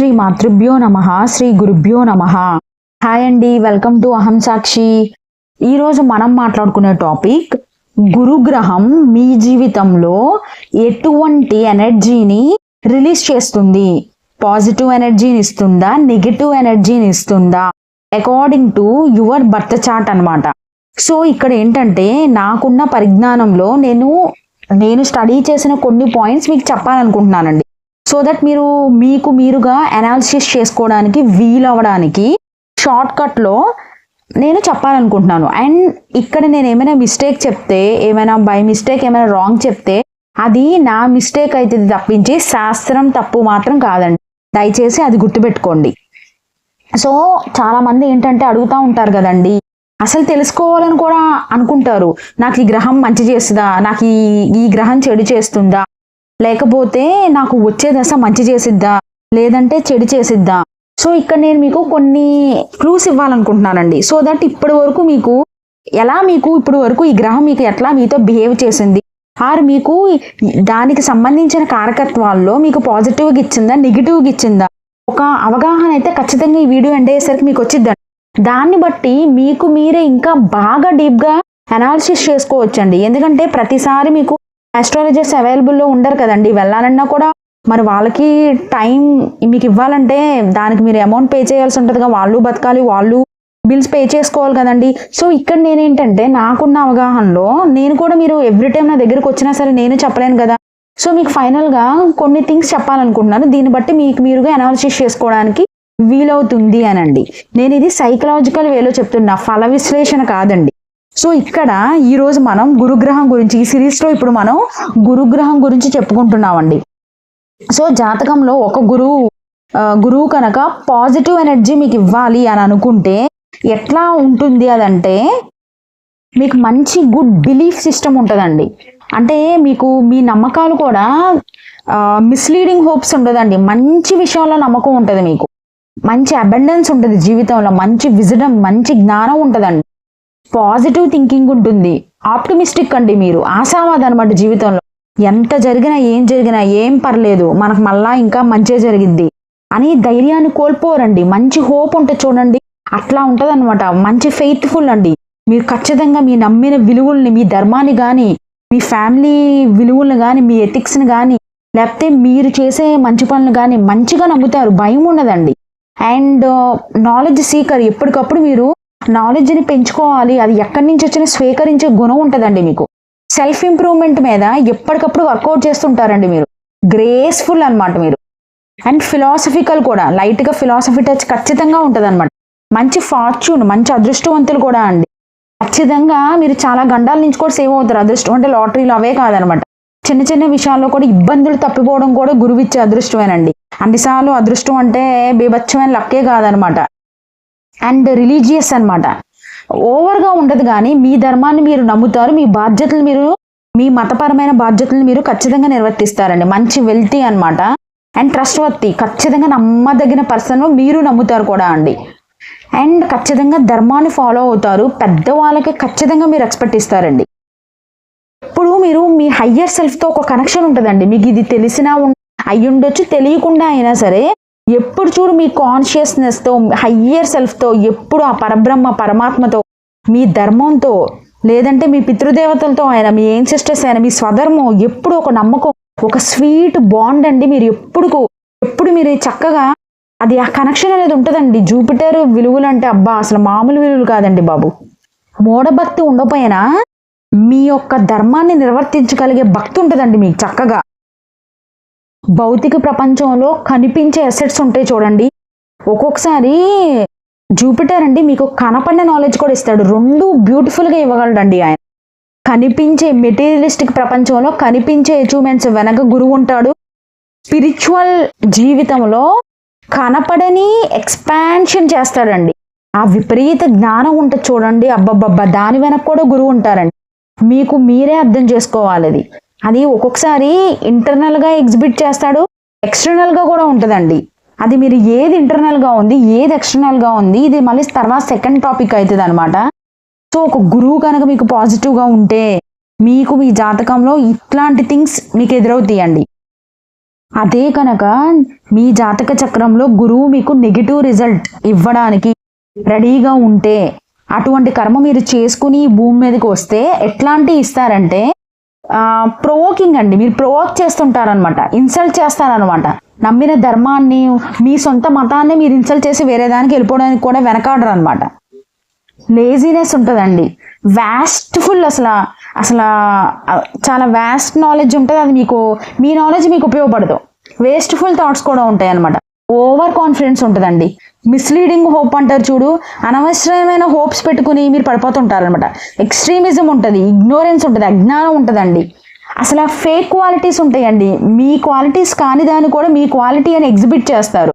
శ్రీ మాతృభ్యో నమ శ్రీ గురుభ్యో నమ. హాయ్ అండి వెల్కమ్ టు అహం సాక్షి ఈరోజు మనం మాట్లాడుకునే టాపిక్ గురుగ్రహం మీ జీవితంలో ఎటువంటి ఎనర్జీని రిలీజ్ చేస్తుంది? పాజిటివ్ ఎనర్జీని ఇస్తుందా? నెగిటివ్ ఎనర్జీని ఇస్తుందా? According to your birth chart అనమాట సో ఇక్కడ ఏంటంటే నాకున్న పరిజ్ఞానంలో నేను నేను స్టడీ చేసిన కొన్ని పాయింట్స్ మీకు చెప్పాలనుకుంటున్నానండి. సో దట్ మీరు మీకు మీరుగా అనాలిసిస్ చేసుకోవడానికి వీలవ్వడానికి షార్ట్కట్లో నేను చెప్పాలనుకుంటున్నాను. అండ్ ఇక్కడ నేను ఏమైనా మిస్టేక్ చెప్తే ఏమైనా బై మిస్టేక్ ఏమైనా రాంగ్ చెప్తే అది నా మిస్టేక్ అయితే తప్పించి శాస్త్రం తప్పు మాత్రం కాదండి. దయచేసి అది గుర్తుపెట్టుకోండి. సో చాలా మంది ఏంటంటే అడుగుతూ ఉంటారు కదండి. అసలు తెలుసుకోవాలని కూడా అనుకుంటారు. నాకు ఈ గ్రహం మంచి చేస్తుందా? నాకు ఈ ఈ గ్రహం చెడు చేస్తుందా? లేకపోతే నాకు వచ్చే దశ మంచి చేసిద్దా? లేదంటే చెడు చేసిద్దా? సో ఇక్కడ నేను మీకు కొన్ని క్లూస్ ఇవ్వాలనుకుంటున్నానండి. సో దట్ ఇప్పటి వరకు మీకు ఎలా మీకు ఇప్పుడు వరకు ఈ గ్రహం మీకు ఎట్లా మీతో బిహేవ్ చేసింది? ఆర్ మీకు దానికి సంబంధించిన కారకత్వాల్లో మీకు పాజిటివ్గా ఇచ్చిందా? నెగిటివ్గా ఇచ్చిందా? ఒక అవగాహన అయితే ఖచ్చితంగా ఈ వీడియో ఎండ్ అయ్యేసరికి మీకు వచ్చిద్దండి. దాన్ని బట్టి మీకు మీరే ఇంకా బాగా డీప్గా అనాలిసిస్ చేసుకోవచ్చండి. ఎందుకంటే ప్రతిసారి మీకు ఆస్ట్రాలజర్స్ అవైలబుల్లో ఉండరు కదండి. వెళ్ళాలన్నా కూడా మరి వాళ్ళకి టైం మీకు ఇవ్వాలంటే దానికి మీరు అమౌంట్ పే చేయాల్సి ఉంటుందిగా. వాళ్ళు బతకాలి వాళ్ళు బిల్స్ పే చేసుకోవాలి కదండి. సో ఇక్కడ నేనేంటంటే నాకున్న అవగాహనలో నేను కూడా మీరు ఎవ్రీ టైం నా దగ్గరకు వచ్చినా సరే నేను చెప్పలేను కదా. సో మీకు ఫైనల్గా కొన్ని థింగ్స్ చెప్పాలనుకుంటున్నాను. దీన్ని బట్టి మీకు మీరుగా అనాలిసిస్ చేసుకోవడానికి వీలవుతుంది అనండి. నేను ఇది సైకలాజికల్ వేలో చెప్తున్నా. ఫల విశ్లేషణ కాదండి. సో ఇక్కడ ఈరోజు మనం గురుగ్రహం గురించి ఈ సిరీస్లో ఇప్పుడు మనం గురుగ్రహం గురించి చెప్పుకుంటున్నామండి. సో జాతకంలో ఒక గురువు గురువు కనుక పాజిటివ్ ఎనర్జీ మీకు ఇవ్వాలి అని అనుకుంటే ఎట్లా ఉంటుంది అదంటే మీకు మంచి గుడ్ బిలీఫ్ సిస్టమ్ ఉంటుందండి. అంటే మీకు మీ నమ్మకాలు కూడా మిస్లీడింగ్ హోప్స్ ఉండదండి. మంచి విషయంలో నమ్మకం ఉంటుంది మీకు. మంచి అబెండెన్స్ ఉంటుంది జీవితంలో. మంచి విజడం మంచి జ్ఞానం ఉంటుందండి. పాజిటివ్ థింకింగ్ ఉంటుంది. ఆప్టిమిస్టిక్ అండి మీరు. ఆశావాదం అనమాట జీవితంలో. ఎంత జరిగినా ఏం జరిగినా ఏం పర్లేదు మనకు మళ్ళా ఇంకా మంచి జరిగింది. అని ధైర్యాన్ని కోల్పోరండి. మంచి హోప్ ఉంటుంది చూడండి. అట్లా ఉంటుంది అనమాట మంచి ఫెయిత్ఫుల్ అండి. మీరు ఖచ్చితంగా మీ నమ్మిన విలువల్ని మీ ధర్మాన్ని కానీ మీ ఫ్యామిలీ విలువలను కానీ మీ ఎథిక్స్ని కానీ లేకపోతే మీరు చేసే మంచి పనులు కానీ మంచిగా నమ్ముతారు. భయం ఉండదండి. అండ్ uh, నాలెడ్జ్ సీకర్ ఎప్పటికప్పుడు మీరు నాలెడ్జ్ని పెంచుకోవాలి. అది ఎక్కడి నుంచి వచ్చినా స్వీకరించే గుణం ఉంటుందండి మీకు. సెల్ఫ్ ఇంప్రూవ్మెంట్ మీద ఎప్పటికప్పుడు వర్కౌట్ చేస్తుంటారండి మీరు. గ్రేస్ఫుల్ అన్నమాట మీరు. అండ్ ఫిలాసఫికల్ కూడా. లైట్గా ఫిలాసఫీ టచ్ ఖచ్చితంగా ఉంటుందన్నమాట. మంచి ఫార్చ్యూన్ మంచి అదృష్టవంతులు కూడా అండి. ఖచ్చితంగా మీరు చాలా గండాల నుంచి కూడా సేవ్ అవుతారు. అదృష్టం అంటే లాటరీలు అవే కాదనమాట చిన్న చిన్న విషయాల్లో కూడా ఇబ్బందులు తప్పిపోవడం కూడా గురువిచ్చే అదృష్టమేనండి. అన్నిసార్లు అదృష్టం అంటే బీభత్సమైన లక్కే కాదనమాట అండ్ రిలీజియస్ అన్నమాట. ఓవర్గా ఉండదు కానీ మీ ధర్మాన్ని మీరు నమ్ముతారు మీ బాధ్యతలు మీరు మీ మతపరమైన బాధ్యతలు మీరు ఖచ్చితంగా నిర్వర్తిస్తారండి. మంచి వెల్తీ అన్నమాట. అండ్ ట్రస్ట్ వర్తి ఖచ్చితంగా నమ్మదగిన పర్సన్ మీరు నమ్ముతారు కూడా అండి. అండ్ ఖచ్చితంగా ధర్మాన్ని ఫాలో అవుతారు పెద్దవాళ్ళకి ఖచ్చితంగా మీరు ఎక్స్పెక్ట్ ఇస్తారండి. ఇప్పుడు మీరు మీ హయ్యర్ సెల్ఫ్తో ఒక కనెక్షన్ ఉంటుందండి. మీకు ఇది తెలిసినా అయ్యుండొచ్చు తెలియకుండా అయినా సరే ఎప్పుడు చూడు మీ కాన్షియస్నెస్తో హయ్యర్ సెల్ఫ్తో ఎప్పుడు ఆ పరబ్రహ్మ పరమాత్మతో మీ ధర్మంతో లేదంటే మీ పితృదేవతలతో అయినా మీ ఏన్సిస్టర్స్ అయినా మీ స్వధర్మం ఎప్పుడు ఒక నమ్మకం ఒక స్వీట్ బాండ్ అండి మీరు ఎప్పుడు ఎప్పుడు మీరు చక్కగా అది ఆ కనెక్షన్ అనేది ఉంటుందండి. జూపిటర్ విలువలు అంటే అబ్బా అసలు మామూలు విలువలు కాదండి బాబు. మూఢభక్తి ఉండపోయినా మీ యొక్క ధర్మాన్ని నిర్వర్తించగలిగే భక్తి ఉంటుందండి మీకు చక్కగా. భౌతిక ప్రపంచంలో కనిపించే అసెట్స్ ఉంటాయి చూడండి. ఒక్కొక్కసారి జూపిటర్ అండి మీకు కనపడిన నాలెడ్జ్ కూడా ఇస్తాడు. రెండు బ్యూటిఫుల్గా ఇవ్వగలడండి ఆయన. కనిపించే మెటీరియలిస్టిక్ ప్రపంచంలో కనిపించే అచీవ్మెంట్స్ వెనక గురువు ఉంటాడు. స్పిరిచువల్ జీవితంలో కనపడని ఎక్స్పాన్షన్ చేస్తాడండి. ఆ విపరీత జ్ఞానం ఉంటుంది చూడండి. అబ్బబ్బబ్బా దాని వెనక కూడా గురువు ఉంటారండి. మీకు మీరే అర్థం చేసుకోవాలి అది ఒక్కొక్కసారి ఇంటర్నల్గా ఎగ్జిబిట్ చేస్తాడు ఎక్స్టర్నల్గా కూడా ఉంటుందండి. అది మీరు ఏది ఇంటర్నల్గా ఉంది ఏది ఎక్స్టర్నల్గా ఉంది ఇది మళ్ళీ తర్వాత సెకండ్ టాపిక్ అవుతుంది అనమాట సో ఒక గురువు కనుక మీకు పాజిటివ్గా ఉంటే మీకు మీ జాతకంలో ఇట్లాంటి థింగ్స్ మీకు ఎదురవుతాయండి. అదే కనుక మీ జాతక చక్రంలో గురువు మీకు నెగిటివ్ రిజల్ట్ ఇవ్వడానికి రెడీగా ఉంటే అటువంటి కర్మ మీరు చేసుకుని భూమి మీదకి వస్తే ఎట్లాంటి ఇస్తారంటే ప్రోవోకింగ్ అండి. మీరు ప్రోవోక్ చేస్తుంటారనమాట ఇన్సల్ట్ చేస్తారనమాట నమ్మిన ధర్మాన్ని మీ సొంత మతాన్ని మీరు ఇన్సల్ట్ చేసి వేరే దానికి వెళ్ళిపోవడానికి కూడా వెనకాడరు అనమాట లేజినెస్ ఉంటుందండి వ్యాస్ట్ఫుల్ అసలు అసలు చాలా వ్యాస్ట్ నాలెడ్జ్ ఉంటుంది. అది మీకు మీ నాలెడ్జ్ మీకు ఉపయోగపడదు. వేస్ట్ఫుల్ థాట్స్ కూడా ఉంటాయి అనమాట ఓవర్ కాన్ఫిడెన్స్ ఉంటుందండి. మిస్లీడింగ్ హోప్ అంటారు చూడు అనవసరమైన హోప్స్ పెట్టుకుని మీరు పడిపోతుంటారనమాట ఎక్స్ట్రీమిజం ఉంటుంది ఇగ్నోరెన్స్ ఉంటుంది అజ్ఞానం ఉంటుందండి. అసలు ఫేక్ క్వాలిటీస్ ఉంటాయండి. మీ క్వాలిటీస్ కాని దాన్ని కూడా మీ క్వాలిటీ అని ఎగ్జిబిట్ చేస్తారు.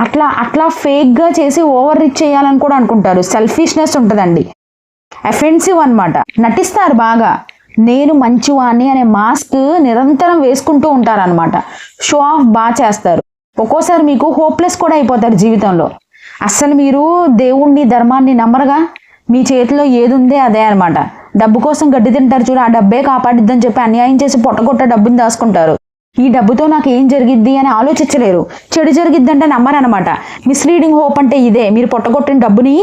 అట్లా అట్లా ఫేక్గా చేసి ఓవర్ రిచ్ చేయాలని కూడా అనుకుంటారు. సెల్ఫిష్నెస్ ఉంటుందండి. ఎఫెన్సివ్ అనమాట నటిస్తారు బాగా. నేను మంచివాణ్ణి అనే మాస్క్ నిరంతరం వేసుకుంటూ ఉంటారనమాట షో ఆఫ్ బాగా చేస్తారు. ఒక్కోసారి మీకు హోప్లెస్ కూడా అయిపోతారు జీవితంలో. అస్సలు మీరు దేవుణ్ణి ధర్మాన్ని నమ్మరుగా. మీ చేతిలో ఏది ఉందే అదే అనమాట డబ్బు కోసం గడ్డి తింటారు చూడు ఆ డబ్బే కాపాడిద్దని చెప్పి అన్యాయం చేసి పొట్టగొట్ట డబ్బుని దాచుకుంటారు. ఈ డబ్బుతో నాకు ఏం జరిగిద్ది అని ఆలోచించలేరు. చెడు జరిగిద్దంటే నమ్మరనమాట మిస్లీడింగ్ హోప్ అంటే ఇదే. మీరు పొట్టగొట్టిన డబ్బుని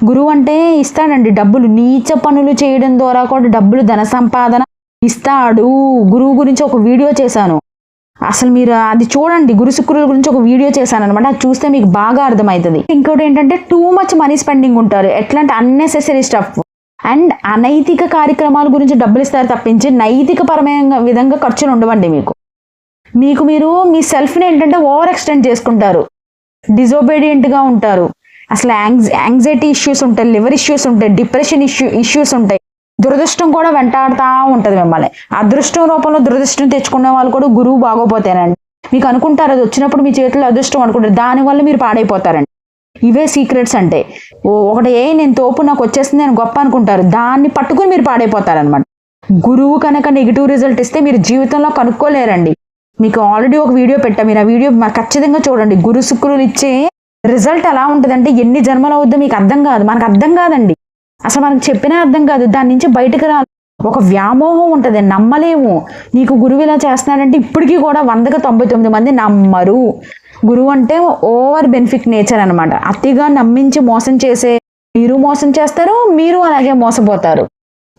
గురువు అంటే ఇస్తాడండి. డబ్బులు నీచ పనులు చేయడం ద్వారా కూడా డబ్బులు ధన సంపాదన ఇస్తాడు. గురువు గురించి ఒక వీడియో చేశాను. అసలు మీరు అది చూడండి గురుశుక్రుల గురించి ఒక వీడియో చేశాను అనమాట అది చూస్తే మీకు బాగా అర్థమవుతుంది. ఇంకోటి ఏంటంటే టూ మచ్ మనీ స్పెండింగ్ ఉంటారు. ఎట్లా అంటే అన్నెసెసరీ స్టఫ్ అండ్ అనైతిక కార్యక్రమాల గురించి డబ్బులు ఇస్తారు తప్పించి నైతిక పరమైన విధంగా ఖర్చులు ఉండవండి మీకు. మీకు మీరు మీ సెల్ఫ్ని ఏంటంటే ఓవర్ ఎక్స్టెండ్ చేసుకుంటారు డిజోబీడియంట్గా ఉంటారు. అసలు యాంగ్ యాంగ్జైటీ ఇష్యూస్ ఉంటాయి లివర్ ఇష్యూస్ ఉంటాయి డిప్రెషన్ ఇష్యూ ఇష్యూస్ ఉంటాయి. దురదృష్టం కూడా వెంటాడుతూ ఉంటుంది మిమ్మల్ని. అదృష్టం రూపంలో దురదృష్టం తెచ్చుకునే వాళ్ళు కూడా గురువు బాగోపోతేనండి మీకు అనుకుంటారు అది వచ్చినప్పుడు మీ చేతిలో అదృష్టం అనుకుంటారు. దానివల్ల మీరు పాడైపోతారండి. ఇవే సీక్రెట్స్ అంటే. ఓ ఒకటి ఏ నేను తోపు నాకు వచ్చేస్తుంది అని గొప్ప అనుకుంటారు. దాన్ని పట్టుకుని మీరు పాడైపోతారనమాట గురువు కనుక నెగిటివ్ రిజల్ట్ ఇస్తే మీరు జీవితంలో కనుక్కోలేరండి. మీకు ఆల్రెడీ ఒక వీడియో పెట్టా. మీరు ఆ వీడియో ఖచ్చితంగా చూడండి. గురు శుక్రులు ఇచ్చే రిజల్ట్ ఎలా ఉంటుందంటే ఎన్ని జన్మలు అవుద్దో మీకు అర్థం కాదు. మనకు అర్థం కాదండి. అసలు మనకు చెప్పినా అర్థం కాదు. దాని నుంచి బయటకు రా ఒక వ్యామోహం ఉంటుంది. నమ్మలేము. నీకు గురువు ఇలా చేస్తున్నాడంటే ఇప్పటికీ కూడా వందకు తొంభై తొమ్మిది మంది నమ్మరు. గురువు అంటే ఓవర్ బెనిఫిట్ నేచర్ అనమాట అతిగా నమ్మించి మోసం చేసే మీరు మోసం చేస్తారు మీరు అలాగే మోసపోతారు.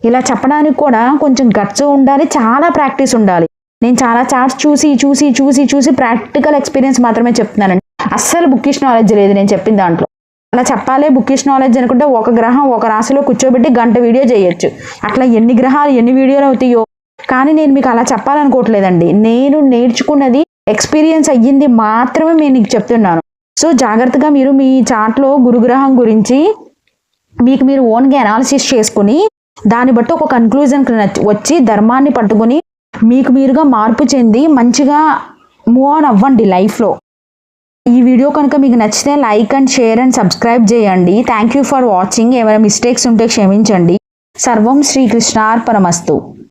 ఇలా చెప్పడానికి కూడా కొంచెం గట్స్ ఉండాలి. చాలా ప్రాక్టీస్ ఉండాలి. నేను చాలా చార్ట్స్ చూసి చూసి చూసి చూసి ప్రాక్టికల్ ఎక్స్పీరియన్స్ మాత్రమే చెప్తున్నానండి. అస్సలు బుక్కిష్ నాలెడ్జ్ లేదు నేను చెప్పిన దాంట్లో. అలా చెప్పాలి బుక్కిష్ నాలెడ్జ్ అనుకుంటే ఒక గ్రహం ఒక రాశిలో కూర్చోబెట్టి గంట వీడియో చేయొచ్చు. అట్లా ఎన్ని గ్రహాలు ఎన్ని వీడియోలు అవుతాయో. కానీ నేను మీకు అలా చెప్పాలనుకోవట్లేదండి. నేను నేర్చుకున్నది ఎక్స్పీరియన్స్ అయ్యింది మాత్రమే నేను మీకు చెప్తున్నాను. సో జాగ్రత్తగా మీరు మీ చాట్లో గురుగ్రహం గురించి మీకు మీరు ఓన్గా అనాలిసిస్ చేసుకుని దాన్ని బట్టి ఒక కన్క్లూజన్కి వచ్చి ధర్మాన్ని పట్టుకుని మీకు మీరుగా మార్పు చెంది మంచిగా మూవ్ ఆన్ అవ్వండి లైఫ్లో ఈ వీడియో కనుక మీకు నచ్చితే like and share and subscribe చేయండి. థ్యాంక్ యూ ఫర్ వాచింగ్ ఏమైనా మిస్టేక్స్ ఉంటే క్షమించండి. సర్వం శ్రీకృష్ణార్పణమస్తు